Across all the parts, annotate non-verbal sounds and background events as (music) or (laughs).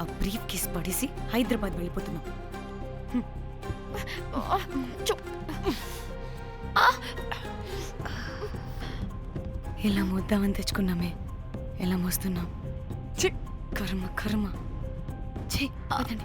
ఆ brief case పడేసి హైదరాబాద్ వెళ్ళిపోతున్నాం. ఎలా మోద్దామని తెచ్చుకున్నామే? ఎలా మోస్తున్నాం? కర్మ కర్మ. ఛీ, వదండి.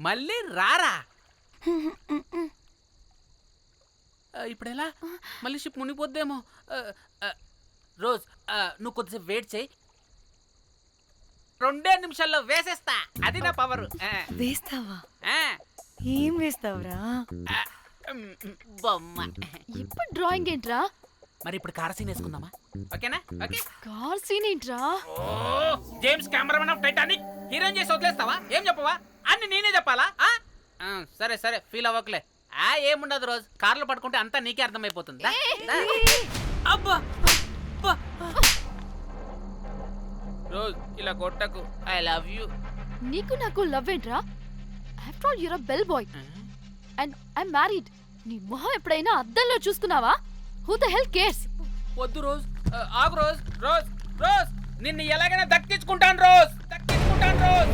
మళ్ళీ రారా? (laughs) ఇప్పుడు ఎలా మళ్ళీ షిప్ ఆ, రోజ్ నువ్వు కొద్దిసేపు వెయిట్ చేయి. రెండే నిమిషాల్లో వేసేస్తా. అది నా పవర్. వేస్తావా? ఏం వేస్తావురా? బొమ్మ. ఇప్పుడు డ్రాయింగ్ ఏంట్రా? మరి ఇప్పుడు కార్ సీన్ వేసుకుందామా? ఓకేనా? ఓకే. కార్ సీన్ ఏంట్రా? James cameraman of Titanic. Heroine చేసి వదిలేస్తావా? ఏం చెప్పవా? అన్ని నేనే చెప్పాలా? ఆ? ఆ, సరే సరే ఫీల్ అవ్వకలే. ఆ ఏముండదు రోజు. కార్లో పడుకుంటే అంతా నీకే అర్థమైపోతుంది. అబ్బా అబ్బా. రోజ్ ఇలా కొట్టకు. I love you. నీకు నాకు లవ్ ఏంట్రా? After all your a bell boy and I married నీ మొహం ఎప్పుడైనా అద్దంలో చూసుకున్నావా హూ ద హెల్ కేర్స్ వద్దు రోజ్. ఆ, ఆగు రోజ్. Rose Rose. నిన్ను ఎలాగైనా దక్కించుకుంటాను రోజ్. దక్కించుకుంటాను రోజ్.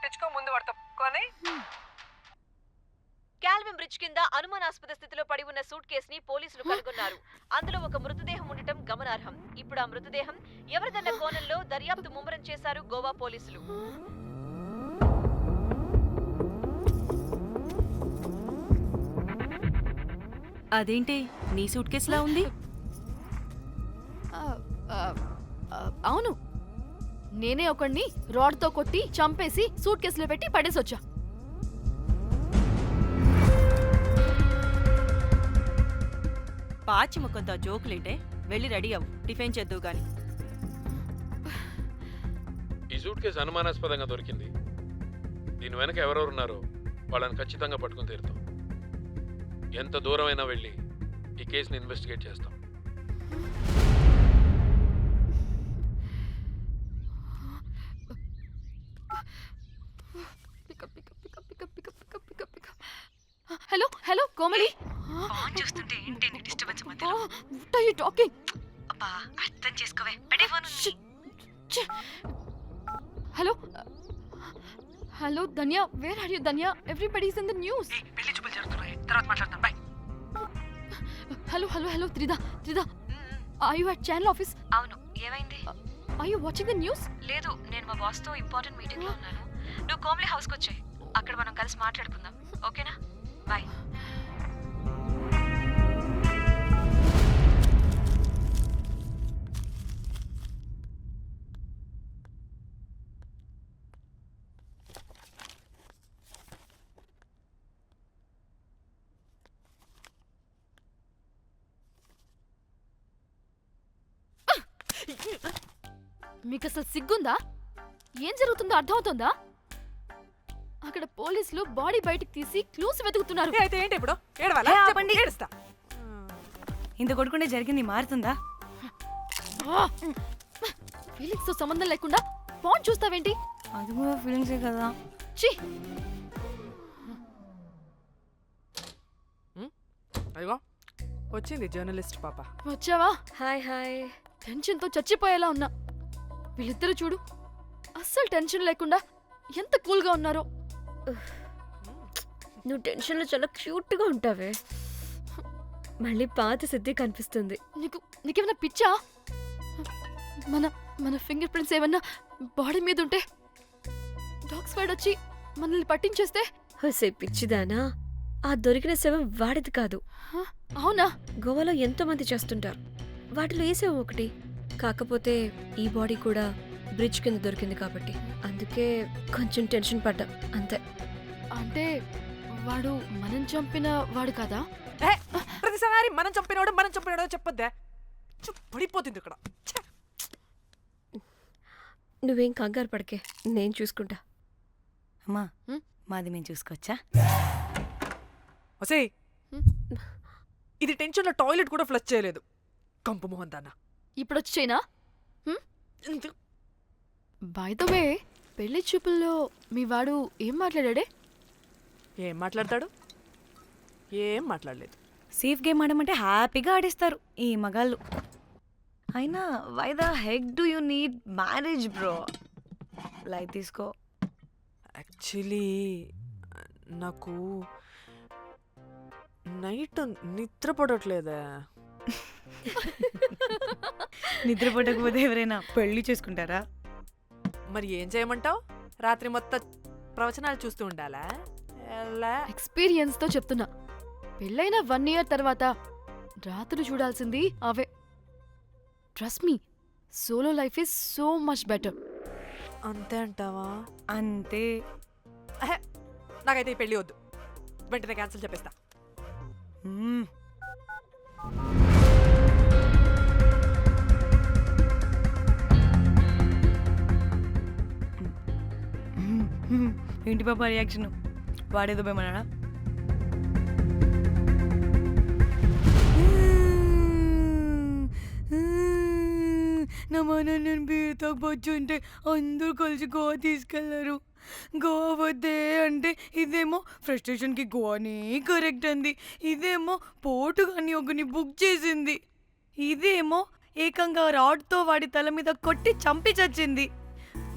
కట్టించుకో ముందు వాడితో కొని క్యాల్విన్ బ్రిడ్జ్ కింద అనుమానాస్పద స్థితిలో పడి ఉన్న సూట్ కేసుని పోలీసులు కనుగొన్నారు. అందులో ఒక మృతదేహం ఉండటం గమనార్హం. ఇప్పుడు ఆ మృతదేహం ఎవరిదన్న కోణంలో దర్యాప్తు ముమ్మరం చేశారు గోవా పోలీసులు? అదేంటి? నీ సూట్ కేసులా ఉంది? ఆ, ఆ, ఆ, అవును. నేనే ఒకడిని రాడ్తో కొట్టి చంపేసి సూట్ కేసులో పెట్టి పడేసొచ్చా. పాచి ముఖంతో జోకులేంటే వెళ్ళి రెడీ అవ్వు. టిఫిన్ చేద్దువు గాని. ఈ సూట్ కేసు అనుమానాస్పదంగా దొరికింది. దీని వెనక ఎవరెవరు ఉన్నారో వాళ్ళని ఖచ్చితంగా పట్టుకుని తీరుతాం. ఎంత దూరమైనా వెళ్ళి ఈ కేసుని ఇన్వెస్టిగేట్ చేస్తాం. Hello hello Komali. ఫోన్ చూస్తుంటే ఏంటి నీ disturbance what are you talking అబ్బా అర్థం చేసుకోవే. పెట్టే phone hello hello Dhanya where are you Dhanya? Everybody's in the news పెళ్ళి చూపులు జరుగుతున్నాయి. తర్వాత మాట్లాడతాను bye hello hello hello Tridha Tridha are you at channel office అవును. ఏమైంది? Are you watching the news లేదు నేను మా బాస్తో ఇంపార్టెంట్ మీటింగ్లో ఉన్నాను. నువ్వు కోమ్లీ హౌస్కి వచ్చాయి. అక్కడ మనం కలిసి మాట్లాడుకుందాం. ఓకేనా? బాయ్ మీకు అసలు సిగ్గుందా? ఏం జరుగుతుందో అర్థమవుతుందా? అక్కడ పోలీసులు బాడీ బయటికి తీసి క్లూస్ వెతుకుతున్నారు. అయితే ఏంటి ఇప్పుడు? ఏడవాలా? ఏ, చెప్పు, ఆపండి. ఏడుస్తా. ఇంత కొడుకుంటే జరిగింది మారుతుందా? ఫీలింగ్స్తో సంబంధం లేకుండా ఫోన్ చూస్తావేంటి? అది కూడా ఫీలింగ్సే కదా. ఛీ! అయ్యో వచ్చింది జర్నలిస్ట్ పాప. వచ్చావా? Hi hi. టెన్షన్తో చచ్చిపోయేలా ఉన్నా. వీళ్ళిద్దరు చూడు అస్సలు టెన్షన్ లేకుండా ఎంత కూల్గా ఉన్నారో. నువ్వు టెన్షన్లో చాలా క్యూట్గా ఉంటావే. మళ్ళీ పాత సిద్ధి కనిపిస్తుంది. నీకు నీకేమైనా పిచ్చా? మన మన ఫింగర్ ప్రింట్స్ ఏమన్నా బాడీ మీద ఉంటే డాగ్స్ వైడ్ వచ్చి మనల్ని పట్టించేస్తే? హోసే పిచ్చిదానా. ఆ దొరికిన శవం వాడిది కాదు? అవునా? గోవాలో ఎంతో మంది చేస్తుంటారు. వాటిలో ఏ శవం ఒకటి? కాకపోతే ఈ బాడీ కూడా బ్రిడ్జ్ కింద దొరికింది కాబట్టి. అందుకే కొంచెం టెన్షన్ పడ్డా. అంతే. అంటే వాడు మనం చంపిన వాడు కదా? ఏ, ప్రతిసారి మనం చంపినోడు మనం చంపినోడు చెప్పొద్దే. పడిపోతుంది ఇక్కడ. ఛే. నువ్వేం కంగారు పడకే నేను చూసుకుంటా. అమ్మా హ్మ్? మాది మేము చూసుకోవచ్చా? ఒసేయ్. హ్మ్? ఇది టెన్షన్లో టాయిలెట్ కూడా ఫ్లష్ చేయలేదు. కంపు మోహన్ దాన్న. ఇప్పుడు వచ్చి చైనా బై ద వే పెళ్ళి చూపుల్లో మీ వాడు ఏం మాట్లాడాడే? ఏం మాట్లాడతాడు? ఏం మాట్లాడలేదు. సేఫ్ గేమ్ ఆడమంటే హ్యాపీగా ఆడిస్తారు ఈ మగాళ్ళు. అయినా why the heck do you need marriage bro light తీసుకో. యాక్చువల్లీ నాకు నైట్ నిద్ర పడట్లేదే. (laughs) నిద్రపోటకపోతే ఎవరైనా పెళ్ళి చేసుకుంటారా? మరి ఏం చేయమంటావు? రాత్రి మొత్తం ప్రవచనాలు చూస్తూ ఉండాలా? ఎలా? ఎక్స్పీరియన్స్తో చెప్తున్నా. పెళ్ళైన వన్ ఇయర్ తర్వాత రాత్రులు చూడాల్సింది అవే. Trust me solo life is so much better అంతే అంటావా? అంతే. అహే, నాకైతే ఈ పెళ్ళి వద్దు. వెంటనే క్యాన్సిల్ చెప్పేస్తా. మ్మ్. (laughs) ఏంటి పాప రియాక్షన్ వాడేదో భయమన్నాడా నా మన నేను బీరుతో తాగబోచ్చు అంటే అందరూ కలిసి గోవా తీసుకెళ్ళారు. గోవా వద్దే అంటే ఇదేమో ఫ్రస్ట్రేషన్కి గోవానే కరెక్ట్ అంది. ఇదేమో పోటు కానీ ఒకని బుక్ చేసింది. ఇదేమో ఏకంగా రాడ్తో వాడి తల మీద కొట్టి చంపి చచ్చింది.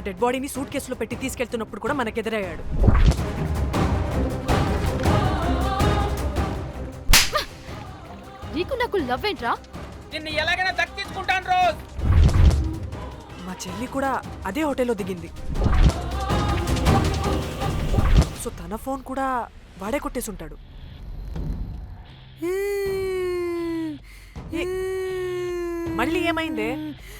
ఆ డెడ్ బాడీని సూట్ కేసులో పెట్టి తీసుకెళ్తున్నప్పుడు కూడా మనకెదురయ్యాడు నీకు నాకు లవ్ ఏంట్రా? నిన్ను ఎలాగైనా దక్కించుకుంటాను రోజ్. మా చెల్లి కూడా అదే హోటల్లో దిగింది. సో తన ఫోన్ కూడా వాడే కొట్టేసుంటాడు. ఏ, మళ్ళీ ఏమైందే?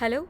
హలో